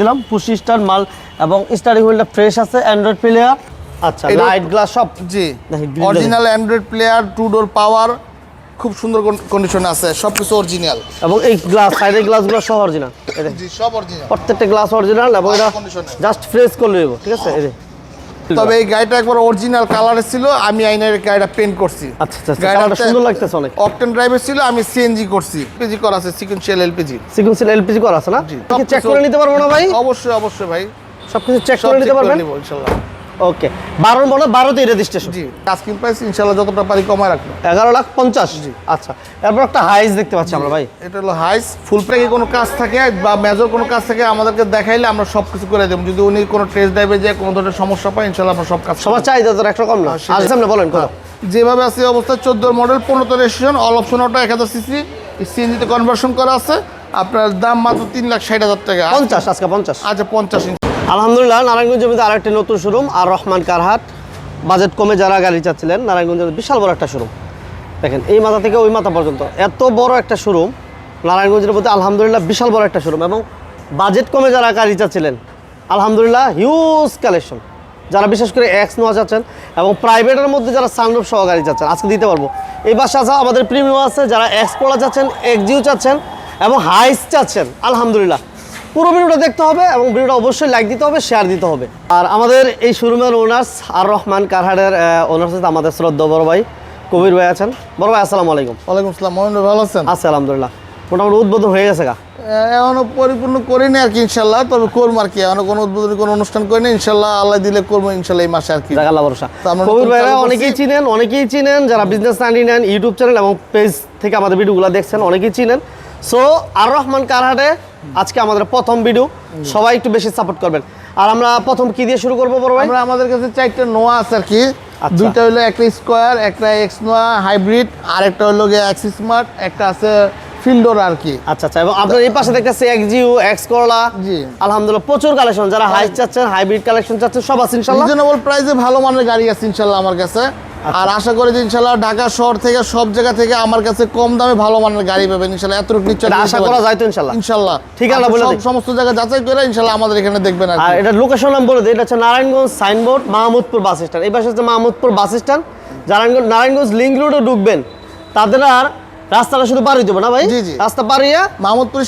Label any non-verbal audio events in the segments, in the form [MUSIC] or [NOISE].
দিলাম পুশি স্টার মাল এবং স্টারিং হুইলটা ফ্রেশ আছে অ্যান্ড্রয়েড প্লেয়ার আচ্ছা লাইট গ্লাস সব। জি original Android player two door power খুব সুন্দর কন্ডিশনে আছে সব কিছু অরিজিনাল এবং এই গ্লাস সাইডের গ্লাসগুলো সব অরিজিনাল জি সব অরিজিনাল প্রত্যেকটা গ্লাস অরিজিনাল এবং এটা। জাস্ট ফ্রেশ করে নেব ঠিক আছে? এই। তবে এই গাড়িটা একবার অরিজিনাল কালারে ছিল আমি আইনের গাড়িটা পেন্ট করছি। আচ্ছা আচ্ছা গাড়িটা সুন্দর লাগতেছে অনেক। অকটেন ড্রাইভে ছিল আমি সিএনজি করছি। পিজি করা আছে সিকুয়েন্সিয়াল এলপিজি সিকুয়েন্সিয়াল এলপিজি করা আছে না? জি। চেক করে নিতে পারব না ভাই? অবশ্যই অবশ্যই ভাই। সবকিছু চেক করে নিতে পারবেন? ইনশাআল্লাহ ওকে বারোর মনে বারোতেই রেজিস্ট্রেশন জি আস্কিং প্রাইস ইনশাল্লাহ যতটা পারি কমায় রাখব। এগারো লাখ পঞ্চাশ। জি। আচ্ছা এরপর একটা হাইস দেখতে পাচ্ছি আমরা ভাই। এটা হলো হাইস ফুল প্যাকে কোনো কাজ থাকে বা মেজর কোনো কাজ থাকে আমাদেরকে দেখাইলে আমরা সব কিছু করে দেবো। যদি উনি কোনো টেস্ট ড্রাইভে যায় কোনো ধরনের সমস্যা পায় ইনশাল্লাহ আমরা সব কাজ সবার চাহিদা তো একরকম না। হ্যাঁ, সেটাই। আচ্ছা সামনে বলেন কথা যেভাবে আছে অবস্থা চোদ্দ মডেল পনেরো রেজিস্ট্রেশন অল অপশন অটো এক হাজার সিসি সিএনজিতে কনভার্সন করা আছে। আপনার দাম মাত্র তিন লাখ ষাট হাজার টাকা। পঞ্চাশ আজকে পঞ্চাশ। আচ্ছা পঞ্চাশ ইঞ্চ আলহামদুলিল্লাহ, নারায়ণগঞ্জ জমিতে আরেকটি নতুন শোরুম আর রহমান কারহাট বাজেট কমে যারা গাড়ি চাচ্ছিলেন নারায়ণগঞ্জের বিশাল বড় একটা শোরুম দেখেন, এই মাথা থেকে ওই মাথা পর্যন্ত। এত বড় একটা শোরুম নারায়ণগঞ্জের মধ্যে আলহামদুলিল্লাহ বিশাল বড় একটা শোরুম এবং বাজেট কমে যারা গাড়ি চাচ্ছিলেন, আলহামদুলিল্লাহ হিউজ কালেকশন যারা বিশেষ করে এক্স নোয়া চাচ্ছেন এবং প্রাইভেটের মধ্যে যারা সানরুফ সহ গাড়ি চাচ্ছেন, আজকে দিতে পারব। এই বাসা আছে আমাদের প্রিমিয়াম আছে, যারা এক্স পড়া চাচ্ছেন এক্সজিও চাচ্ছেন এবং হাইস চাচ্ছেন, আলহামদুলিল্লাহ। পুরো ভিডিওটা দেখতে হবে এবং ভিডিওটা অবশ্যই লাইক দিতে হবে শেয়ার দিতে হবে। আর আমাদের এই শোরুমের ওনার্স আর রহমান কারহাটের ওনার্স সাথে আমাদের শ্রদ্ধা বড় ভাই কবির ভাই আছেন। বড় ভাই আসসালামু আলাইকুম। ওয়ালাইকুম আসসালাম ভাই, ভালো আছেন? আছে আলহামদুলিল্লাহ। মোটামুটি উদ্বোধন হয়ে গেছে গা। এখনও পরিপূর্ণ করিনি আর কি ইনশাল্লাহ তবে করব আর কি। এখনও কোনো উদ্বোধন কোনো অনুষ্ঠান করিনি ইনশাল্লাহ আল্লাহ দিলে করব ইনশাল্লাহ এই মাসে আর কি। জাগাল্লা ভরসা কবির ভাইরা অনেকেই চিনেন অনেকেই চিনেন যারা business ninety nine YouTube channel এবং পেজ থেকে আমাদের ভিডিওগুলো দেখছেন অনেকেই চিনেন। সো আর রহমান কারহাটে আজকে আমাদের প্রথম ভিডিও সবাই একটু বেশি সাপোর্ট করবেন। আর আমরা প্রথম কি দিয়ে শুরু করব বড় ভাই? আমরা আমাদের কাছে চারটা নোয়া আছে আর কি। আচ্ছা। দুইটা হলো একটা স্কোয়ার একটা এক্স নোয়া হাইব্রিড আর একটা হলো গিয়ে স্মার্ট একটা আছে ফিল্ডোর আর কি। আচ্ছা আচ্ছা এবং আপনার এই পাশে দেখতেছি এক্স করলা জি। আলহামদুলিল্লাহ প্রচুর কালেকশন যারা হাই চাচ্ছেন হাইব্রিড কালেকশন চাচ্ছেন সব আছে ইনশাল্লাহ। রিজনেবল প্রাইসে ভালো মানের গাড়ি আছে ইনশাল্লাহ আমার কাছে। আচ্ছা। আর আশা করি যে ইনশাল্লাহ ঢাকা শহর থেকে সব জায়গা থেকে আমার কাছে কম দামে ভালো মানের গাড়ি পাবেন ইনশাল্লাহ। এতটুকু নিশ্চয় আশা করা যায় তো ইনশাল্লাহ। ইনশাল্লাহ। ঠিকানা আপনি বলে সব সমস্ত জায়গা যাচাই করে ইনশাল্লাহ আমাদের এখানে দেখবেন আর আর এটা লোকেশন নাম বলে দিই এটা হচ্ছে Narayanganj signboard Mahmudpur bus stand এই পাশে হচ্ছে Mahmudpur bus stand Narayanganj Narayanganj link রোডে ঢুকবেন তাদের আর রাস্তাটা শুধু পার হইতে না ভাই জি, জি। রাস্তা পারিয়া মাহমুদপুর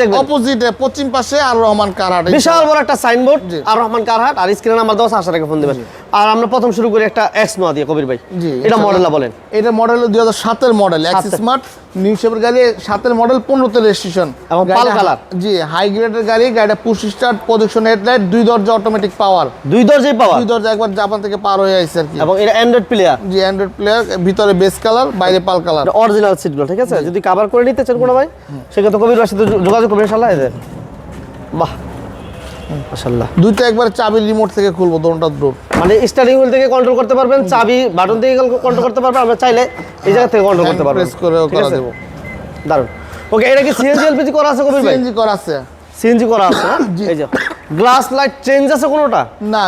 দেখবেন। অপোজিটে পশ্চিম পাশে আর রহমান কারহাট বিশাল বড় একটা সাইনবোর্ড। আর রহমান কারহাট আর স্ক্রিনে নাম্বার আছে, আশা রেখে ফোন দেবেন আর আমরা প্রথম শুরু করি একটা এক্স নোয়া দিয়ে কবির ভাই এটা। মডেলটা বলেন এটা মডেল দুই হাজার সাতের মডেল সাতের। স্মার্ট নিউ শেপের গাড়ি সাতের মডেল পনেরোতে রেজিস্ট্রেশন এবং পাল কালার। জি হাই গ্রেডের গাড়ি গাড়িটা পুশ স্টার্ট প্রজেকশন হেডলাইট দুই দরজা অটোমেটিক পাওয়ার দুই দরজাই পাওয়া দুই দরজা একবার জাপান থেকে পার হয়ে আসছে আর কি এবং এটা অ্যান্ড্রয়েড প্লেয়ার জি অ্যান্ড্রয়েড প্লেয়ার ভিতরে বেস কালার বাইরে পাল কালার অরিজিনাল সিটগুলো ঠিক আছে? যদি কভার করে নিতে চান কোনো ভাই সেক্ষেত্রে কবির সাথে যোগাযোগ করবেন ইনশাল্লাহ যে। বাহ। মাশাল্লাহ দুইটা একবার চাবির রিমোট থেকে খুলবো দোনটা ডোর মানে স্টারিং হুইল থেকে কন্ট্রোল করতে পারবেন চাবি বাটন থেকে কন্ট্রোল করতে পারবেন আমরা চাইলে এই জায়গা থেকে কন্ট্রোল করতে পারবেন প্রেস ঠিক করা আছে? দারুণ ওকে এটা কি সিএনজি এলপিজি করা আছে কবির ভাই? সিএনজি করা আছে। সিএনজি করা আছে [COUGHS] এই যে। গ্লাস লাইট চেঞ্জ আছে কোনোটা? না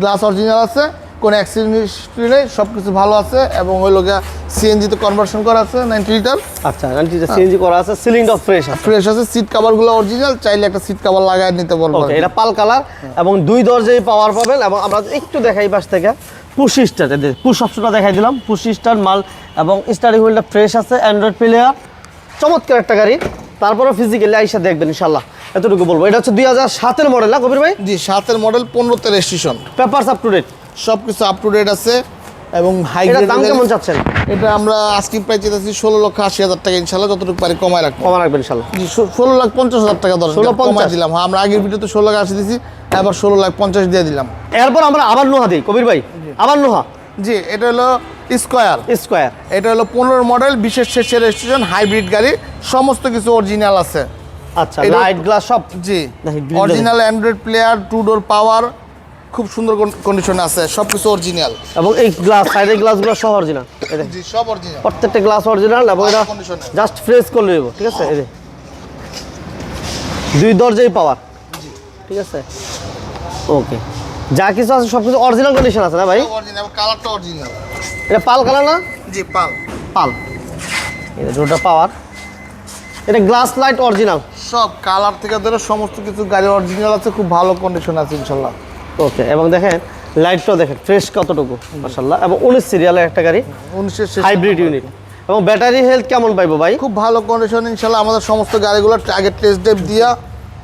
গ্লাস অরিজিনাল আছে। কোনো অ্যাক্সিডেন্ট হিস্ট্রি নেই সব কিছু ভালো আছে এবং ওই লোকে সিএনজিতে কনভার্সন করা আছে নাইনটি লিটার আচ্ছা নাইনটি লিটার সিএনজি করা আছে সিলিংটা ফ্রেশ আছে। ফ্রেশ আছে সিট কভারগুলো অরিজিনাল চাইলে একটা সিট কভার লাগায় নিতে পারব এটা পাল কালার এবং দুই দরজায় পাওয়ার পাবেন এবং আমরা একটু দেখাই পাশ থেকে। পুশ স্টার পুশ অপশনটা দেখাই দিলাম। পুশ স্টার মাল এবং স্টারিং হুইলটা ফ্রেশ আছে অ্যান্ড্রয়েড প্লেয়ার চমৎকার একটা গাড়ি। তারপরে ফিজিক্যালি আইসা দেখবেন ইনশাল্লাহ এতটুকু বলব। এটা হচ্ছে দুই হাজার সাতের মডেল না কবির ভাই? জি সাতের মডেল পনেরোতে registration papers up to date সব কিছু আপ টু ডেট আছে এবং হাই দাম কেমন চাচ্ছেন? এটা আমরা আজকে প্রায় চেয়েছি ষোলো লক্ষ আশি হাজার টাকা ইনশাল্লাহ যতটুকু পারি কমায় রাখব। কমা রাখবেন ইনশাল্লাহ। জি ষোলো লাখ পঞ্চাশ হাজার টাকা দশ 16 কমায় পঞ্চাশ। দিলাম। হ্যাঁ আমরা আগের ভিডিওতে ষোলো লাখ আশি দিয়েছি এবার ষোলো লাখ পঞ্চাশ দিয়ে দিলাম। এরপর আমরা আবার নোহা দিই। কবির ভাই আবার নোহা। জি এটা হলো স্কোয়ার স্কোয়ার এটা হলো পনেরো মডেল বিশেষ শেষের রেজিস্ট্রেশন হাইব্রিড গাড়ি সমস্ত কিছু অরিজিনাল আছে। আচ্ছা লাইট গ্লাস সব। জি original Android player two door power খুব সুন্দর কন্ডিশনে আছে সব কিছু অরিজিনাল এবং এই গ্লাস সাইডের গ্লাসগুলো সহ অরিজিনাল জি সব অরিজিনাল প্রত্যেকটা গ্লাস অরিজিনাল এবং এটা। জাস্ট ফ্রেশ করলে দেবো ঠিক আছে? এই যে। দুই দরজাই পাওয়ার ঠিক আছে? ওকে যা কিছু আছে সব কিছু অরিজিনাল কন্ডিশন আছে না ভাই? অরিজিনাল কালারটা অরিজিনাল এটা পাল কালার না? জি পাল। পাল। এই যে দুটো পাওয়ার এটা গ্লাস লাইট অরিজিনাল সব কালার থেকে ধরে সমস্ত কিছু গাড়ি অরিজিনাল আছে খুব ভালো কন্ডিশন আছে ইনশাল্লাহ। ওকে এবং দেখেন লাইটটাও দেখেন ফ্রেশ কতটুকু মাশাল্লাহ এবং উনিশ সিরিয়ালের একটা গাড়ি উনিশের শেষ হাইব্রিড ইউনিট এবং ব্যাটারি হেলথ কেমন পাইবো ভাই? খুব ভালো কন্ডিশন ইনশাল্লাহ আমাদের সমস্ত গাড়িগুলো আগে টেস্ট ডেপ দিয়া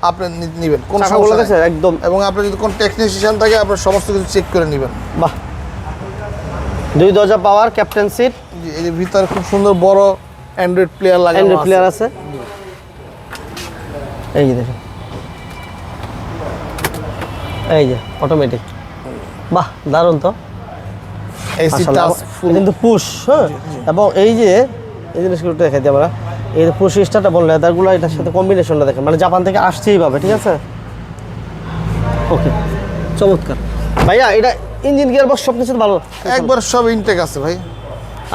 আপনি নিবেন কোন সমস্যা একদম। এবং আপনি যদি কোন টেকনিশিয়ান থাকে আপনার সমস্ত কিছু চেক করে নেবেন। বাহ। দুই দরজা পাওয়ার ক্যাপ্টেন সিট যে ভিতরে খুব সুন্দর বড় অ্যান্ড্রয়েড প্লেয়ার লাগানো অ্যান্ড্রয়েড প্লেয়ার আছে। এই যে দেখেন। এই যে অটোমেটিক বাহ দারুণ তো। কিন্তু পুশ হ্যাঁ? এবং এই যে এই জিনিসগুলো দেখাই দিই আমরা। এই যে পুশ স্টারটা বললে লেদারগুলো এটার সাথে কম্বিনেশনটা দেখেন। মানে জাপান থেকে আসছেই পাবে ঠিক আছে? ওকে চমৎকার। ভাইয়া এটা ইঞ্জিন গিয়ার বক্স সব কিছু ভালো? একবার সব ইনটেক আছে ভাই।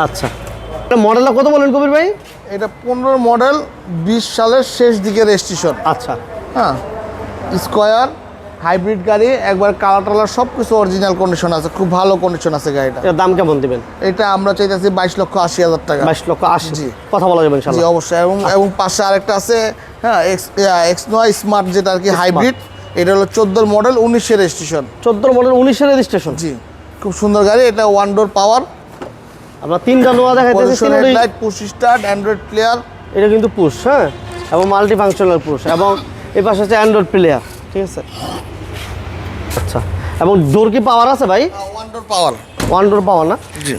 আচ্ছা। এটা মডেলটা কত বলেন কবির ভাই? এটা পনেরো মডেল বিশ সালের শেষ দিকে রেজিস্ট্রেশন আচ্ছা। হ্যাঁ স্কোয়ার হাইব্রিড গাড়ি একবার কালার টালার সব কিছু অরিজিনাল কন্ডিশন আছে খুব ভালো কন্ডিশন আছে গাড়িটা। এটার দাম কেমন দিবেন? এটা আমরা চাইতেছি বাইশ লক্ষ আশি হাজার টাকা। বাইশ লক্ষ আশি। জি। কথা বলা যাবে জি অবশ্যই। এবং এবং পাশে আরেকটা আছে হ্যাঁ এক্স এক্স নয় স্মার্ট যেটা আর কি হাইব্রিড এটা হলো চোদ্দোর মডেল উনিশের রেজিস্ট্রেশন চোদ্দ মডেল উনিশের রেজিস্ট্রেশন জি। খুব সুন্দর গাড়ি এটা ওয়ান ডোর পাওয়ার আমরা তিনটা নোয়া দেখাইতেছি headlight push start Android player এটা কিন্তু পুশ হ্যাঁ? এবং মাল্টি ফাংশনাল পুশ এবং এই পাশে হচ্ছে অ্যান্ড্রয়েড প্লেয়ার ঠিক আছে? আচ্ছা। এবং ডোর কি পাওয়ার আছে ভাই? One door power one door power না? জি।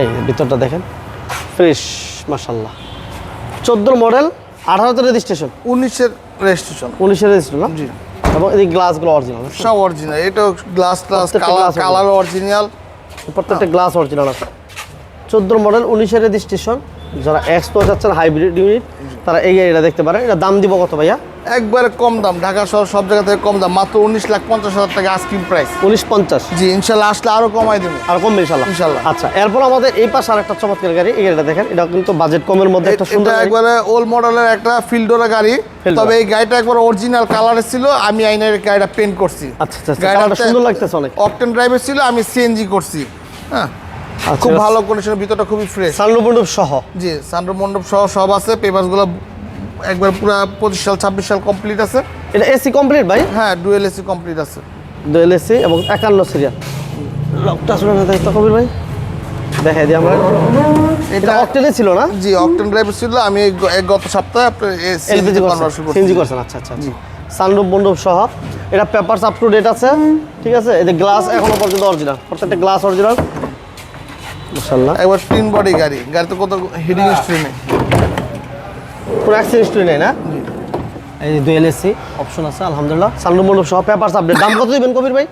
এই ভিতরটা দেখেন। ফ্রেশ মাসাল্লাহ চোদ্দোর মডেল আঠারোতে রেজিস্ট্রেশন উনিশের রেজিস্ট্রেশন উনিশের রেজিস্ট্রেশন জি। এবং এই গ্লাসগুলো অরিজিনাল সব অরিজিনাল এটাও glass glass colour colour original প্রত্যেকটা গ্লাস অরিজিনাল আছে। চোদ্দোর মডেল উনিশের রেজিস্ট্রেশন যারা এক্সপো যাচ্ছেন হাইব্রিড ইউনিট তারা এই গাড়িটা দেখতে পারে এটা দাম দিব কত ভাইয়া? একবারে কম দাম। ঢাকা শহর সব জায়গা থেকে কম দাম। মাত্র উনিশ লাখ পঞ্চাশ হাজার টাকা আস্কিং প্রাইস উনিশ পঞ্চাশ। জি ইনশাল্লাহ আসলে আরও কমাই দেবো। আর কমবে ইনশাল্লাহ? ইনশাল্লাহ। আচ্ছা এরপর আমাদের এই পাশে আর একটা চমৎকার গাড়ি। এই গাড়িটা দেখেন এটা কিন্তু বাজেট কমের মধ্যে একটা সুন্দর একবারে ওল্ড মডেলের একটা ফিল্ডোরা গাড়ি। তবে এই গাড়িটা একবার অরিজিনাল কালারের ছিল। আমি আইনের গাড়িটা পেন্ট করছি। আচ্ছা আচ্ছা কালারটা সুন্দর লাগতেছে অনেক। অকটেন ড্রাইভের ছিল। আমি সিএনজি করছি। হ্যাঁ। আচ্ছা, খুব ভালো কন্ডিশনের ভিতরটা খুবই ফ্রেশ সানরুফ মণ্ডপ সহ? জি সানরো মণ্ডপ সহ সব আছে। পেপারসগুলো একবার পুরো পঁচিশ সাল ছাব্বিশ সাল কমপ্লিট আছে। এটা এসি কমপ্লিট ভাই? হ্যাঁ ডুয়েল এসি কমপ্লিট আছে। দুয়েল এসি এবং একান্ন সিরিয়াল লকটা আসলে না দায়িত্ব কবির ভাই? দেখাই দিই আমরা। এটা অকটেনে ছিল না? জি অকটেন ড্রাইভের ছিল। আমি এই গত সপ্তাহে আপনার এলপিজি করছেন। সিএনজি করছেন আচ্ছা আচ্ছা সানরুফ মণ্ডপ সহ। এটা পেপারস আপ টু ডেট আছে। ঠিক আছে? এই যে গ্লাস এখনও পর্যন্ত অরিজিনাল প্রত্যেকটা গ্লাস অরিজিনাল মাশাআল্লাহ। একবার তিন বডি গাড়ি। গাড়িতে কত হিডিং স্ট্রি নেই পুরো অ্যাক্সিডেন্ট হিস্ট্রি নেই না? এই যে দুয়েল এসি অপশন আছে আলহামদুলিল্লাহ। সানরুফ মণ্ডপ সহ পেপারস আপডেট দাম কত দিবেন কবির ভাই?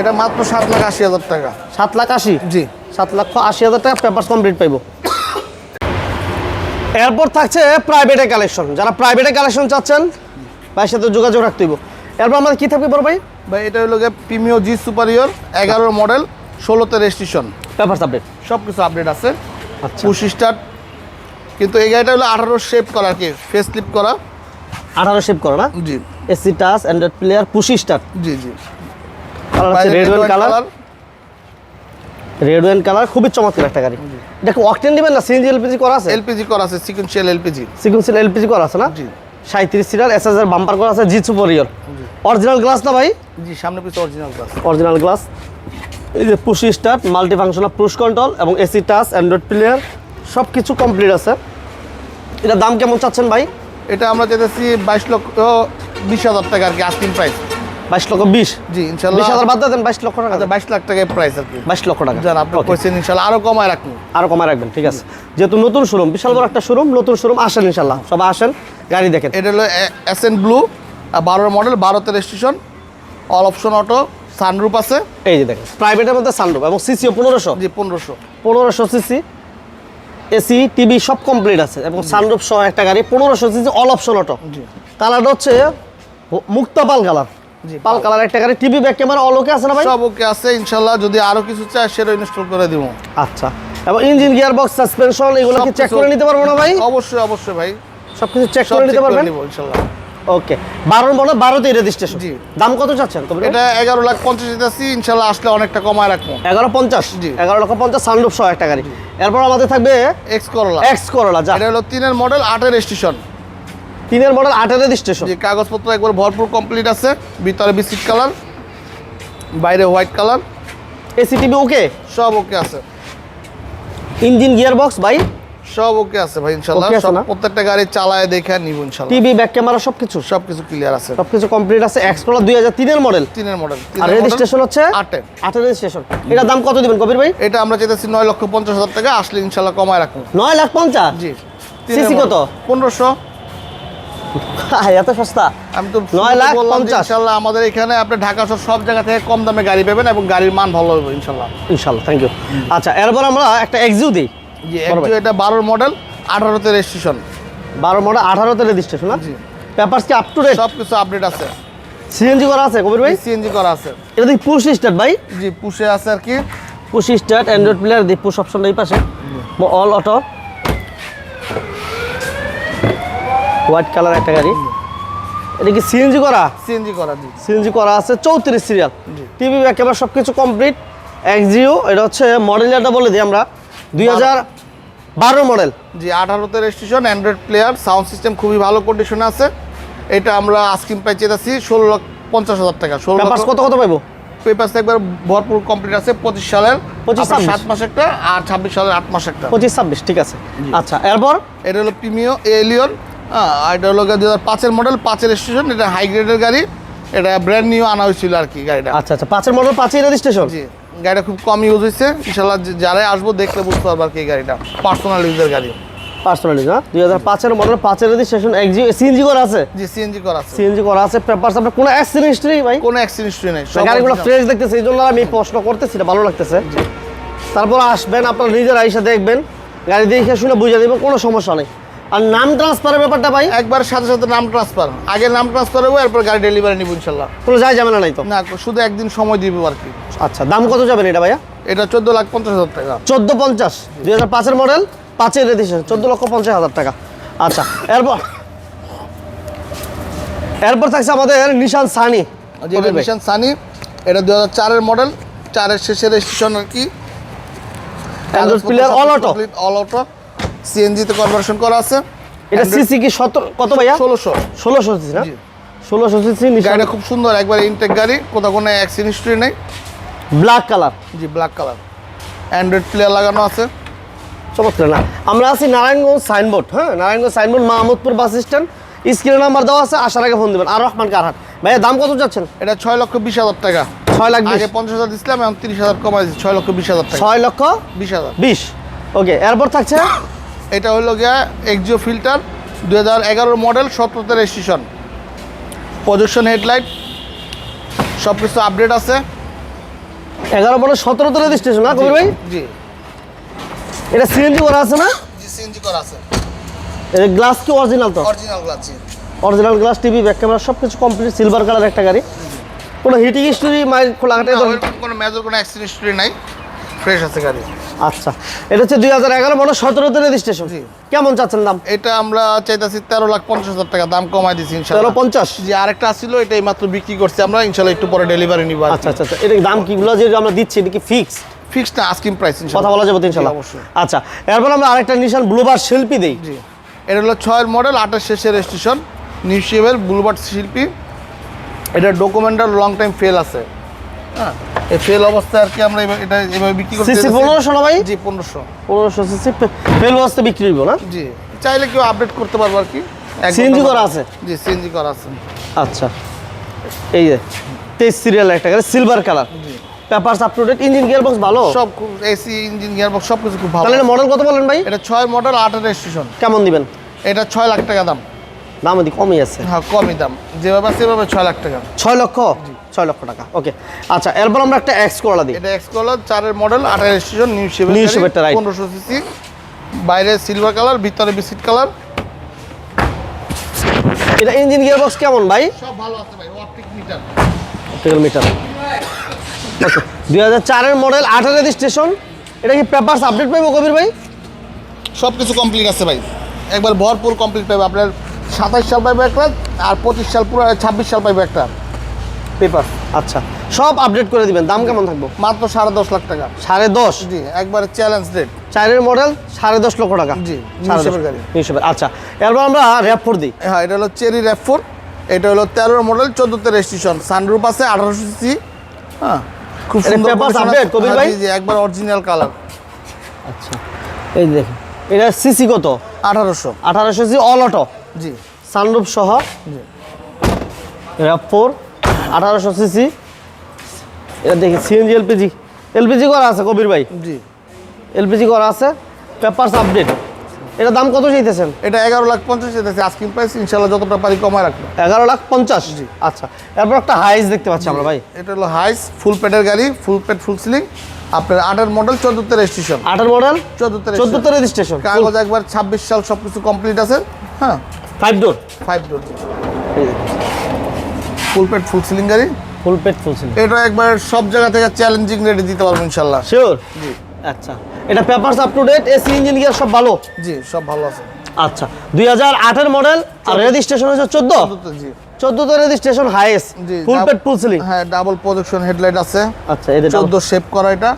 এটা মাত্র সাত লাখ আশি হাজার টাকা। সাত লাখ আশি? জি। সাত লক্ষ আশি হাজার টাকা পেপার কমপ্লিট পাইব। এরপর থাকছে প্রাইভেটে কালেকশন যারা প্রাইভেটে কালেকশন চাচ্ছেন ভাইয়ের সাথে যোগাযোগ রাখতে হইব। এরপর আমাদের কি থাকবে বড় ভাই? ভাই এটা হলো গিয়ে প্রিমিও জি সুপারিয়র এগারো মডেল ষোলোতে রেজিস্ট্রেশন পেপার আপডেট সব কিছু আপডেট আছে। আচ্ছা। পুশ স্টার্ট কিন্তু এই গাড়িটা হলো আঠারো শেপ করা আর কি ফেস লিপ করা। আঠারো শেপ করো না? জি। AC touch Android player push start জি জি। কালার আছে red wine colour red wine colour খুবই চমৎকার একটা গাড়ি। দেখো অকটেন দিবেন না সিএনজি এলপিজি করা আছে? এলপিজি করা আছে সিকুয়েন্সিয়াল এলপিজি সিকুয়েন্সিয়াল এলপিজি করা আছে না? জি। সাঁত্রিশ সিটার এস এস এর বাম্পার করা আছে জি। সুপারিয়র অরিজিনাল গ্লাস না ভাই? জি সামনে পিছনে অরিজিনাল গ্লাস অরিজিনাল গ্লাস এই যে push start multi functional push control এবং এসি টাচ অ্যান্ড্রয়েড প্লেয়ার সব কিছু কমপ্লিট আছে। এটা দাম কেমন চাচ্ছেন ভাই? এটা আমরা যেতেছি বাইশ লক্ষ বিশ হাজার টাকা আর কি আস্কিং প্রাইস বাইশ লক্ষ বিশ? জি ইনশাল্লাহ। বিশ হাজার বাদ দেন বাইশ লক্ষ টাকা। আচ্ছা বাইশ লাখ টাকায় প্রাইস আর কি। বাইশ লক্ষ টাকা। জান আপনি কইছেন ইনশাল্লাহ আরও কমায় রাখুন আরও কমায় রাখবেন ঠিক আছে। যেহেতু নতুন শোরুম বিশাল বড় একটা শোরুম নতুন শোরুম আসেন ইনশাল্লাহ সব আসেন গাড়ি দেখেন। এটা হলো এস এন ব্লু বারোর মডেল বারোতে registration all option auto sunroof আছে? এই যে দেখেন প্রাইভেটের মধ্যে সানরুফ এবং সিসিও পনেরোশো। জি পনেরোশো। পনেরোশো সিসি এসি টিভি সব কমপ্লিট আছে এবং সানরুফ সহ একটা গাড়ি পনেরোশো সিসি অল অপশন অটো কালারটা হচ্ছে মুক্তা পাল কালার পাল কালার একটা গাড়ি TV back camera all okay আছে না ভাই? সব ওকে আছে ইনশাল্লাহ যদি আরও কিছু চায় সেটা ইনস্টল করে দিব। আচ্ছা। এবং ইঞ্জিন গিয়ার বক্স সাসপেনশন এগুলো কি চেক করে নিতে পারব না ভাই? অবশ্যই অবশ্যই ভাই। সব কিছু চেক করে নিতে পারবেন ইনশাল্লাহ। ওকে বারোর মডেল বারোতে রেজিস্ট্রেশন জি। দাম কত চাচ্ছেন? এটা এগারো লাখ পঞ্চাশ দিতেছি ইনশাল্লাহ আসলে অনেকটা কমায় রাখব। এগারো পঞ্চাশ? জি। এগারো লক্ষ পঞ্চাশ সানরুফ সহ একটা গাড়ি। এরপর আমাদের থাকবে এক্স করলা এক্স করলা যা। এটা হলো তিনের মডেল আটের স্টেশন তিনের মডেল আটের রেজিস্ট্রেশন যে কাগজপত্র একবার ভরপুর কমপ্লিট আছে। ভিতরে বিস্কিট কালার বাইরে white colour AC TV okay সব ওকে আছে। ইঞ্জিন গিয়ার বক্স ভাই? সব ওকে আছে ভাই ইনশাল্লাহ সব প্রত্যেকটা গাড়ি চালায় দেখে নিব ইনশাল্লাহ টিভি ব্যাক ক্যামেরা সব কিছু সব কিছু ক্লিয়ার আছে। সব কিছু কমপ্লিট আছে। এক্স করলা দুই হাজার তিনের মডেল তিনের মডেল আর রেজিস্ট্রেশন হচ্ছে? আটে। আটের রেজিস্ট্রেশন এটার দাম কত দিবেন কবির ভাই? এটা আমরা চাইতেছি নয় লক্ষ পঞ্চাশ হাজার টাকা। আসলে ইনশাল্লাহ কমায় রাখব। নয় লাখ পঞ্চাশ? জি। CC কত? পনেরোশো। আহ, এত সস্তা? আমি তো নয় লাখ বললাম যে পঞ্চাশ। আমাদের এখানে আপনি ঢাকা সহ সব জায়গা থেকে কম দামে গাড়ি পাবেন এবং গাড়ির মান ভালো হবে ইনশাল্লাহ ইনশাল্লাহ থ্যাংক ইউ আচ্ছা এরপর আমরা একটা এক্সিউ দিই। এটা বারোর মডেল আঠারোতে রেজিস্ট্রেশন বারো মডেল আঠারোতে রেজিস্ট্রেশন জি। পেপারস কি আপ টু ডেট সব কিছু আপডেট আছে সিএনজি করা আছে কবির ভাই? সিএনজি করা আছে। এটা দেখি পুশ স্টার্ট ভাই। জি পুষে আছে আর কি। পুশ স্টার্ট অ্যান্ড্রয়েড প্লেয়ার দিয়ে পুশ অপশন এই পাশে। অল অটো হোয়াইট কালার একটা গাড়ি। এটা কি সিএনজি করা? সিএনজি করা জি। সিএনজি করা আছে চৌত্রিশ সিরিয়াল। টিভি ক্যামেরা সব কিছু কমপ্লিট এক্সিও এটা হচ্ছে মডেল যেটা বলে দিই আমরা। দুই হাজার বারো মডেল। জি আঠারোতে registration Android player sound system খুবই ভালো কন্ডিশনে আছে। এটা আমরা আস্কিম প্রাইস চেয়েছি ষোলো লাখ পঞ্চাশ হাজার টাকা। ষোলো পেপারস কত কত পাইবো? পেপার্স একবার ভরপুর কমপ্লিট আছে পঁচিশ সালের। 25 আপনার 26 সাত মাস একটা আর ছাব্বিশ সালের আট মাস একটা। পঁচিশ ছাব্বিশ ঠিক আছে। আচ্ছা এরপর? এটা হলো প্রিমিও এলিয়ন এটা হলো দু হাজার পাঁচের মডেল পাঁচের স্টেশন এটা হাই গ্রেডের গাড়ি। এটা ব্র্যান্ড নিউ আনা হয়েছিল আর কি গাড়িটা। আচ্ছা আচ্ছা পাঁচের মডেল পাঁচই রেজিস্ট্রেশন জি। গাড়িটা খুব কম ইউজ হয়েছে ইনশাল্লাহ যারাই আসব দেখলে বুঝতে পারব আর কি গাড়িটা। পার্সোনাল ইউজের গাড়ি। পার্সোনালি না দুই হাজার পাঁচের মডেল পাঁচের সিএনজি করা আছে? জি সিএনজি করা আছে। সিএনজি করা আছে পেপারস আপনার কোনো অ্যাক্সিডেন্ট হিস্ট্রি ভাই? কোনো অ্যাক্সিডেন্ট হিস্ট্রি নেই সব গাড়িগুলো original। ফ্রেশ দেখতেছে এই জন্য আমি প্রশ্ন করতেছি ভালো লাগতেছে। তারপর আসবেন আপনার নিজের আইসা দেখবেন। গাড়ি দেখে শুনে বুঝে দেবেন কোনো সমস্যা নেই। আর নাম ট্রান্সফারের ব্যাপারটা ভাই? একবার সাথে সাথে নাম ট্রান্সফার আগে নাম ট্রান্সফার হব এরপর গাড়ি ডেলিভারি নিব ইনশাল্লাহ। কোনো যায় যাবে না নাই তো? না শুধু একদিন সময় দিব আর কি। আচ্ছা দাম কত যাবেন এটা ভাইয়া? এটা চোদ্দ লাখ পঞ্চাশ হাজার টাকা। চোদ্দ পঞ্চাশ দুই হাজার পাঁচের মডেল পাঁচের রেজিস্ট্রেশন চোদ্দ লক্ষ পঞ্চাশ হাজার টাকা। আচ্ছা এরপর এরপর থাকছে আমাদের নিশান সানি মিশন সানি এটা দু হাজার চারের মডেল চারের শেষের রেজিস্ট্রেশন আর কি। All auto? অল অটো সিএনজিতে কনভার্সন করা আছে। এটা সিসি কি সতেরো কত ভাইয়া? ষোলোশো। ষোলোশো সিসি না? জি। ষোলোশো সিসি নিশান গাড়িটা খুব সুন্দর একবার ইনটেক গাড়ি কোথাও কোনো অ্যাক্সিডেন্ট হিস্ট্রি নেই। ব্ল্যাক কালার জি ব্ল্যাক কালার অ্যান্ড্রয়েড প্লেয়ার লাগানো আছে। চমৎকার না? আমরা আছি নারায়ণগঞ্জ সাইনবোর্ড হ্যাঁ? Narayanganj signboard Mahmudpur bus stand. স্ক্রিনে নাম্বার দেওয়া আছে আসার আগে ফোন দেবেন। আর রহমান কারহাট। ভাইয়া দাম কত যাচ্ছেন? এটা ছয় লক্ষ বিশ হাজার টাকা। ছয় লাখ আগে পঞ্চাশ হাজার দিচ্ছিলাম এখন তিরিশ হাজার কমাই দিচ্ছি ছয় লক্ষ বিশ হাজার টাকা। ছয় লক্ষ বিশ হাজার। বিশ। ওকে এরপর থাকছে এটা হলো গিয়া এক্সিও ফিল্টার দু হাজার এগারোর মডেল সতেরোতে রেজিস্ট্রেশন প্রজেকশন হেডলাইট সব কিছু আপডেট আছে। এগারো পরে সতেরোতে রেজিস্ট্রেশন না কবির ভাই? জি। এটা সিএনজি করা আছে না? জি সিএনজি করা আছে। এটা গ্লাস কি অরিজিনাল তো? Original glass original glass TV back camera সব কিছু কমপ্লিট সিলভার কালার একটা গাড়ি। কোনো হিটিং হিস্টোরি মাইল খোলা কোনো মেজর কোনো অ্যাক্সিডেন্ট হিস্ট্রি নাই। ফ্রেশ আছে গাড়ি। আচ্ছা এটা হচ্ছে দুই হাজার এগারো মনে সতেরোতে রেজিস্ট্রেশন। কেমন চাচ্ছেন দাম? এটা আমরা চাইতেছি তেরো লাখ পঞ্চাশ হাজার টাকা দাম কমাই দিচ্ছি তেরো পঞ্চাশ? জি আরেকটা ছিল এটা এই মাত্র বিক্রি করছি আমরা ইনশাল্লাহ একটু পরে ডেলিভারি নিব আচ্ছা আচ্ছা আচ্ছা এটা দাম কিগুলো যে আমরা দিচ্ছি এটা কি ফিক্স ফিক্সড না আস্কিং প্রাইস কথা বলা যাবে ইনশাল্লাহ। অবশ্যই। আচ্ছা এরপর আমরা আরেকটা নিশান ব্লুবার শিল্পী দেই। এটা হলো ছয়ের মডেল আটের শেষের রেজিস্ট্রেশন নিউ শেভের বুলবার্ড শিল্পী এটা ডকুমেন্টার লং টাইম ফেল আছে। হ্যাঁ এই ফেল অবস্থায় আর কি আমরা এটা এভাবে বিক্রি করতে সিসি চাইতেছি। পনেরোশো না ভাই? জি পনেরোশো। পনেরোশো সিসি ফেল বস্তে বিক্রি হইব না? জি চাইলে কেউ আপডেট করতে পারব আর কি। ঘণ্টা করা আছে? জি সিএনজি করা আছে। আচ্ছা। এই যে তেইশ সিরিয়াল একটা গাড়ি silver colour G. Papers up to date engine gear box ভালো? সব খুব এসি ইঞ্জিন গিয়ারবক্স সব কিছু খুব ভালো। তাহলে মডেল কত বলেন ভাই? এটা ছয় মডেল আটের রেজিস্ট্রেশন কেমন দিবেন? এটা ছয় লাখ টাকা দাম। দাম ওদি কমই আছে। হ্যাঁ কমই দাম। যেভাবে আছে সেভাবে ছয় লাখ টাকা। ছয় লক্ষ? ছয় লক্ষ টাকা। ওকে আচ্ছা এরপর আমরা একটা এক্স করলা দিই। এটা এক্স কলার চারের মডেল আটের রেজিস্ট্রেশন নিউ শেভের New Chevy টা, right. পনেরোশো সিসি। বাইরে সিলভার কালার ভিতরে বিস্কিট কালার এটা ইঞ্জিন গিয়ার বক্স কেমন ভাই? সব ভালো আছে ভাই অপটিক মিটার কিলোমিটার ওকে দুই হাজার চারের মডেল আঠারো রেজিস্ট্রেশন এটা কি পেপারস আপডেট পাইবো কবির ভাই? সব কিছু কমপ্লিট আছে ভাই। একবার ভরপুর কমপ্লিট পাবে আপনার সাতাশ সাল পাবে একটা আর পঁচিশ সাল পুরো ছাব্বিশ সাল পাইবে একটা। পেপার আচ্ছা। সব আপডেট করে দিবেন দাম কেমন থাকব? মাত্র সাড়ে দশ লাখ টাকা। সাড়ে দশ? জি একবারে চ্যালেঞ্জ রেট চারের মডেল সাড়ে দশ লক্ষ টাকা। জি, সাড়ে দশ। গাড়ি। নিউশেপের, আচ্ছা। এরপর আমরা র্যাপ ফোর দিই। হ্যাঁ এটা হলো চেরি র্যাপ ফোর এটা হলো তেরোর মডেল চোদ্দোতে রেজিস্ট্রেশন সানরুপ আছে আঠারোশো সিসি হ্যাঁ খুব সুন্দর। কবির হ্যাঁ, ভাই? জি, জি, একবার অরিজিনাল কালার আচ্ছা এই দেখুন এটা সিসি কত? আঠারোশো। আঠারোশো সি অল অটো জি। সানরুফ সহ। জি। র্যাপ ফোর আঠারোশো সিসি। এটা দেখি সিএনজি এলপিজি এলপিজি করা আছে কবির ভাই? জি। এলপিজি করা আছে পেপারস আপডেট এটা দাম কত চাইতেছেন? এটা এগারো লাখ পঞ্চাশ যেতেছে আস্কিং প্রাইস ইনশাল্লাহ যতটা পারি কমায় রাখব। এগারো লাখ পঞ্চাশ? জি। আচ্ছা এরপর একটা হাইস দেখতে পাচ্ছি আমরা ভাই। এটা হলো হাইস ফুল পেডের গাড়ি ফুল পেড ফুল সিলিং আপনার আটের মডেল চোদ্দোতে রেজিস্ট্রেশন আঠারো মডেল চোদ্দোতে চোদ্দোতে রেজিস্ট্রেশন কাগজ একবার ছাব্বিশ সাল সব কিছু কমপ্লিট আছে হ্যাঁ। Five door five door full paid full ceiling গাড়ি? ফুল পেট ফুল ছিল এটা একবার সব জায়গা থেকে চ্যালেঞ্জিং রেটে দিতে পারব ইনশাল্লাহ শিওর জি। আচ্ছা। এটা papers up to date AC engine gear সব ভালো? জি সব ভালো আছে। আচ্ছা। দুই হাজার আটের মডেল আর রেজিস্ট্রেশন হচ্ছে চোদ্দ? জি। চোদ্দোতে registration highest full paid full ceiling হ্যাঁ ডাবল প্রজেকশন হেডলাইট আছে। আচ্ছা এদের চোদ্দ শেপ করা এটা।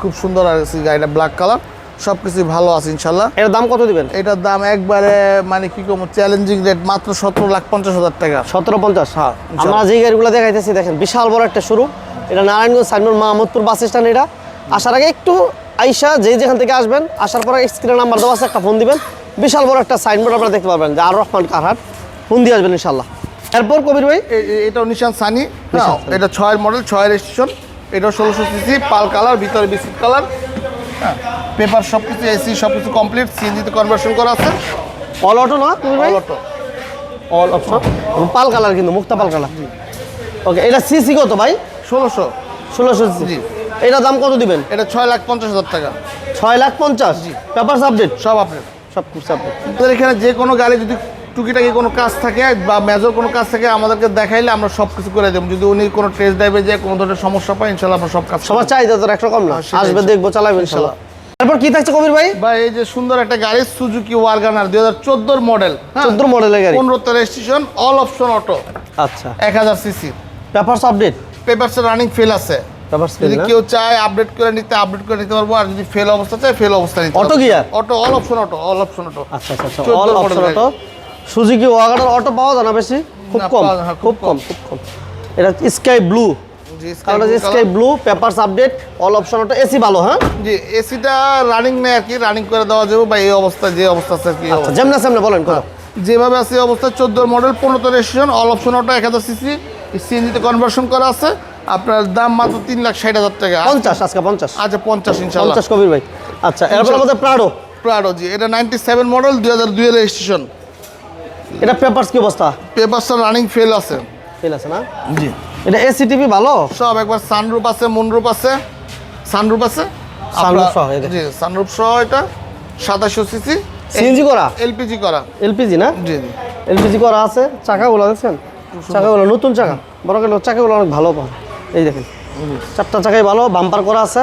খুব সুন্দর আর গাড়িটা ব্ল্যাক কালার সব কিছুই ভালো আছে ইনশাল্লাহ। এর দাম কত দিবেন? এটার দাম একবারে মানে কি কম চ্যালেঞ্জিং রেট মাত্র সতেরো লাখ পঞ্চাশ হাজার টাকা। সতেরো পঞ্চাশ? হ্যাঁ, আমরা যে গাড়িগুলো দেখাইতেছি দেখেন বিশাল বড় একটা শোরুম এটা নারায়ণগঞ্জ সাইনমোর মাহমুদপুর বাস স্ট্যান্ড এটা। আসার আগে একটু আইসা যে যেখান থেকে আসবেন আসার পরে স্ক্রিনে নাম্বার দেওয়া আছে একটা ফোন দিবেন। বিশাল বড় একটা সাইনবোর্ড আপনারা দেখতে পারবেন যে আর রহমান কারহাট। ফোন দিয়ে আসবেন ইনশাল্লাহ। এরপর কবির ভাই? এটা নিশান সানি এটা ছয়ের মডেল ছয় স্টেশন এটা ষোলোশো সিসি পাল কালার ভিতরে বিস্কিট কালার হ্যাঁ পেপার সব কিছু এসি সব কিছু কমপ্লিট সিএনজিতে কনভার্সন করা আছে। অল অটো না ভাই? All auto all option pearl colour কিন্তু মুক্তা পাল কালার। ওকে এটা সিসি কত ভাই? ষোলোশো। ষোলোশো জি। এটা দাম কত দিবেন? এটা ছয় লাখ পঞ্চাশ হাজার টাকা। ছয় লাখ পঞ্চাশ? জি। পেপার আপডেট সব আপনার সব কিছু আপডেট এখানে যে কোনো গাড়ি যদি টুকিটাকি কোনো কাজ থাকে বা মেজর কোনো কাজ থাকে আমাদেরকে দেখাইলে আমরা সব কিছু করে দেবো। যদি উনি কোনো টেস্ট ড্রাইভে যে কোনো ধরনের সমস্যা পায় ইনশাল্লাহ আমরা সব কাজ সবার চাহিদা তো একরকম না। হ্যাঁ, আসবে দেখব চালাবে ইনশাল্লাহ। তারপর কি থাকছে কবির ভাই? বা এই যে সুন্দর একটা গাড়ি সুজুকি ওয়ার্গানার দুই হাজার চোদ্দোর মডেল চোদ্দ মডেলের গাড়ি। পনেরোতে রেজিস্ট্রেশন অল অপশন অটো আচ্ছা। এক হাজার CC papers update papers running file আছে। যদি কেউ চায় আপডেট করে নিতে আপডেট করে নিতে পারব আর যদি ফেল অবস্থা চায় ফেল অবস্থা নিতে Auto gear? Auto all option auto all option auto আচ্ছা আচ্ছা 14 all option auto Suzuki wagon R auto পাওয়া যায় না বেশি? খুব কম হ্যাঁ, খুব কম। খুব কম। এটা sky blue sky blue papers update all option auto AC ভালো হ্যাঁ? জি এসিটা রানিং নেই আর কি রানিং করে দেওয়া যাবে বা এই অবস্থা যে অবস্থা আছে কি আচ্ছা যেমন বলেন কত যেভাবে আছে এই অবস্থা চোদ্দোর model registration all option auto এক হাজার সিসি সিএনজিতে কনভার্সন করা আছে। আপনার দাম মাত্র তিন লাখ ষাট হাজার টাকা। পঞ্চাশ আজকে পঞ্চাশ। আচ্ছা পঞ্চাশ ইনশাল্লাহ। পঞ্চাশ কবির ভাই। আচ্ছা এরপর আমাদের প্রাডো প্রাডো জি এটা নাইনটি সেভেন মডেল দুই হাজার দুইয়ের রেজিস্ট্রেশন এটা পেপারস কি অবস্থা? পেপারসটা রানিং ফেল আছে। ফেল আছে না? জি। এটা এসি টিভি ভালো? সব একবার সানরুপ আছে মুনরুপ আছে। সানরুপ আছে। Sunroof সহ, দেখেন। জি সানরুপ সহ এটা। সাতাশশো সিসি সিএনজি করা? এলপিজি করা। এলপিজি না? জি জি। এলপিজি করা আছে। চাকাগুলো দেখছেন? চাকাগুলো নতুন চাকা। বড় গেল চাকাগুলো অনেক ভালো পান এই দেখেন। চারটা চাকাই ভালো বাম্পার করা আছে।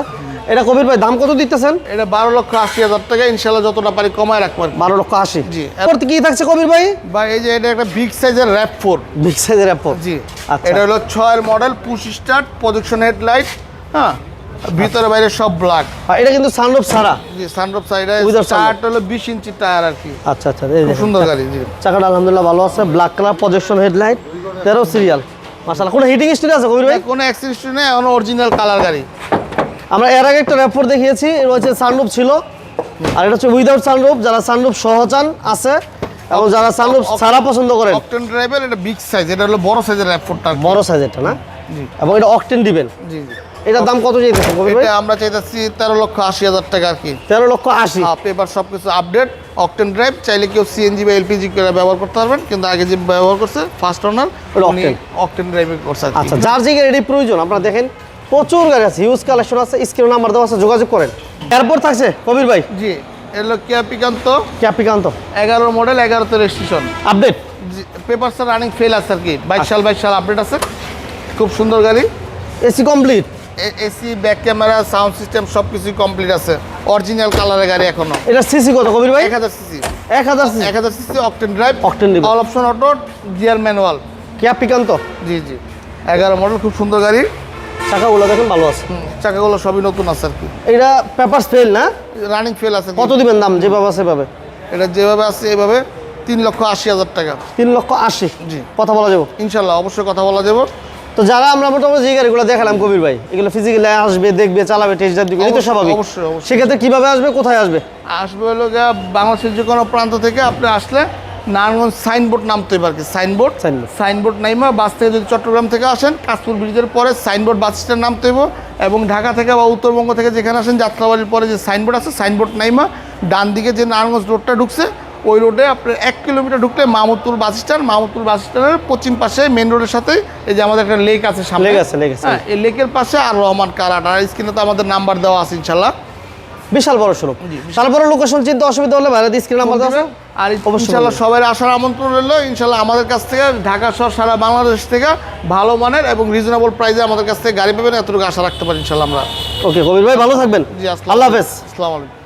এটা কবির ভাই দাম কত দিতেছেন? এটা বারো লক্ষ আশি হাজার টাকা ইনশাল্লাহ যতটা পারি কমায় রাখব। বারো লক্ষ আশি। জি। করতে কি থাকছে কবির ভাই? বা এই যে এটা একটা বিগ সাইজের র্যাপ ফোর বিগ সাইজের অ্যাপল জি। আচ্ছা। এটা হলো ছয়ের model push start projection headlight হ্যাঁ? ভিতরে বাইরে সব ব্ল্যাক এটা কিন্তু সানরুফ ছাড়া। জি সানরুফ sunroof। টায়ারটা হলো বিশ ইঞ্চি টায়ার আর কি। আচ্ছা আচ্ছা খুব সুন্দর গাড়ি জি। চাকাটা আলহামদুলিল্লাহ ভালো আছে। ব্ল্যাক কালার প্রজেকশন হেডলাইট তেরো সিরিয়াল মাসাল্লাহ কোনো হিটিং স্টিল আছে কবির ভাই? কোনো অ্যাক্সিডেন্ট নেই এখন অরিজিনাল কালার গাড়ি। আমরা এর আগে একটা র্যাপোর্ট দেখিয়েছি এটা হচ্ছে সানরুফ ছিল আর এটা হচ্ছে উইদাউট সানরুফ যারা সানরুফ সহচান আছে এবং যারা সানরুফ ছাড়া পছন্দ করেন। অকটেন ড্রাইভের এটা বিগ সাইজ এটা হলো বড় সাইজের র্যাপ ফোরটা বড় সাইজেরটা না? জি। এবং এটা অকটেন দিবেন। জি জি। এটার দাম কত চাইতেছেন কবির ভাই? এটা আমরা চাইতেছি তেরো লক্ষ আশি হাজার টাকা আর কি। তেরো লক্ষ আশি। হ্যাঁ পেপার সব কিছু আপডেট অকটেন ড্রাইভ চাইলে কেউ সিএনজি বা এলপিজি করে ব্যবহার করতে পারবেন কিন্তু আগে যে ব্যবহার করছে ফার্স্ট ওনার octane। অকটেন ড্রাইভে করছে আচ্ছা যার যে গাড়ি প্রয়োজন আপনারা দেখেন প্রচুর গাড়ি আছে হিউজ কালেকশন আছে স্ক্রিন নাম্বার দেওয়া আছে যোগাযোগ করেন। এরপর থাকছে কবির ভাই। জি এলো কিয়া পিকান্ত ক্যাপিকান্ত এগারো মডেল এগারোতে রেজিস্ট্রেশন আপডেট পেপারসটা রানিং ফেল আছে আর কি। বাইশ সাল বাইশ সাল আপডেট আছে। খুব সুন্দর গাড়ি। AC complete AC back camera sound system সব কিছুই কমপ্লিট আছে। অরিজিনাল কালারের গাড়ি এখনও। এটা সিসি কত কবির ভাই? এক হাজার সিসি এক হাজার এক হাজার CC octane drive Octane drive। All option auto gear manual Kia Picanto জি জি। এগারো মডেল খুব সুন্দর গাড়ি। চাকাগুলো দেখেন ভালো আছে। চাকাগুলো সবই নতুন আছে আর কি। এটা পেপার ফেল না? রানিং ফেল আছে কত দিবেন দাম যেভাবে আছে সেভাবে এটা যেভাবে আছে এইভাবে তিন লক্ষ আশি হাজার টাকা। তিন লক্ষ আশি? জি। কথা বলা যাব? ইনশাল্লাহ অবশ্যই কথা বলা যাব। তো যারা আমরা মোটামুটি যে গাড়িগুলো দেখালাম কবির ভাই এগুলো ফিজিক্যালি আসবে দেখবে চালাবে টেস্ট দিবে এই তো স্বাভাবিক। অবশ্যই। সেক্ষেত্রে কীভাবে আসবে কোথায় আসবে? আসবে হলো বাংলাদেশের যে কোনো প্রান্ত থেকে আপনি আসলে নারায়ণগঞ্জ সাইনবোর্ড নামতে কি সাইনবোর্ড। সাইনবোর্ড নাইমা বাস থেকে যদি চট্টগ্রাম থেকে আসেন কাশপুর ব্রিজের পরে সাইনবোর্ড বাস স্ট্যান্ড নামতে হবে এবং ঢাকা থেকে বা উত্তরবঙ্গ থেকে যেখানে আসেন যাত্রাবাড়ির পরে যে সাইনবোর্ড আছে সাইনবোর্ড নাইমা ডান দিকে যে নারায়ণগঞ্জ রোডটা ঢুকছে ওই রোডে আপনার এক কিলোমিটার ঢুকলে Mahmudpur bus stand Mahmudpur bus স্ট্যান্ডের পশ্চিম পাশে মেন রোডের সাথে এই যে আমাদের একটা লেক আছে সামনে লেক আছে, লেক আছে। হ্যাঁ এই লেকের পাশে আর রহমান কারাট আর স্ক্রিনে তো আমাদের নাম্বার দেওয়া আছে ইনশাল্লাহ বিশাল বড় শোরুম। তারপরে লোকেশন চিন্তা অসুবিধা হলে ভাইরা স্ক্রিন নাম্বার দাও আর ইনশাল্লাহ। সবাই আসার আমন্ত্রণ রইল। ইনশাল্লাহ আমাদের কাছ থেকে ঢাকা শহর সারা বাংলাদেশ থেকে ভালো মানের এবং রিজনেবল প্রাইসে আমাদের কাছ থেকে গাড়ি পাবেন। এতটুকু আশা রাখতে পারি ইনশাল্লাহ আমরা। ওকে কবির ভাই ভালো থাকবেন। জি আল্লাহ হাফেজ। আসসালামু আলাইকুম।